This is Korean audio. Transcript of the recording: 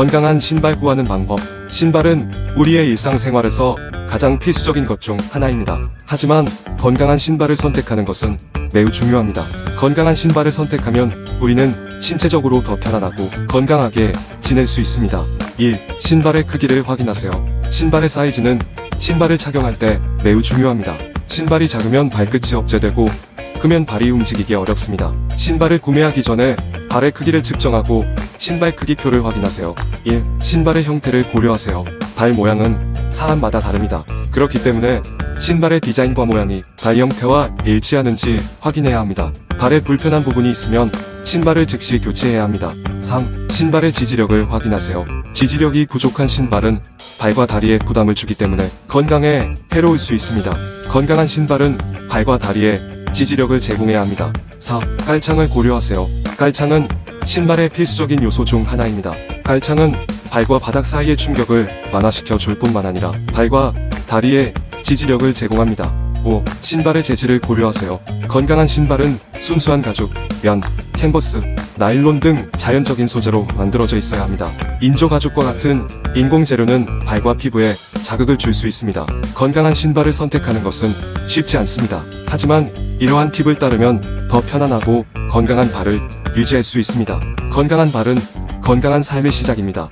건강한 신발 구하는 방법. 신발은 우리의 일상생활에서 가장 필수적인 것 중 하나입니다. 하지만 건강한 신발을 선택하는 것은 매우 중요합니다. 건강한 신발을 선택하면 우리는 신체적으로 더 편안하고 건강하게 지낼 수 있습니다. 1. 신발의 크기를 확인하세요. 신발의 사이즈는 신발을 착용할 때 매우 중요합니다. 신발이 작으면 발끝이 억제되고 크면 발이 움직이기 어렵습니다. 신발을 구매하기 전에 발의 크기를 측정하고 신발 크기 표를 확인하세요. 1. 신발의 형태를 고려하세요. 발 모양은 사람마다 다릅니다. 그렇기 때문에 신발의 디자인과 모양이 발 형태와 일치하는지 확인해야 합니다. 발에 불편한 부분이 있으면 신발을 즉시 교체해야 합니다. 3. 신발의 지지력을 확인하세요. 지지력이 부족한 신발은 발과 다리에 부담을 주기 때문에 건강에 해로울 수 있습니다. 건강한 신발은 발과 다리에 지지력을 제공해야 합니다. 4. 깔창을 고려하세요. 깔창은 신발의 필수적인 요소 중 하나입니다. 깔창은 발과 바닥 사이의 충격을 완화시켜 줄 뿐만 아니라 발과 다리에 지지력을 제공합니다. 5. 신발의 재질을 고려하세요. 건강한 신발은 순수한 가죽, 면, 캔버스, 나일론 등 자연적인 소재로 만들어져 있어야 합니다. 인조 가죽과 같은 인공 재료는 발과 피부에 자극을 줄 수 있습니다. 건강한 신발을 선택하는 것은 쉽지 않습니다. 하지만 이러한 팁을 따르면 더 편안하고 건강한 발을 유지할 수 있습니다. 건강한 발은 건강한 삶의 시작입니다.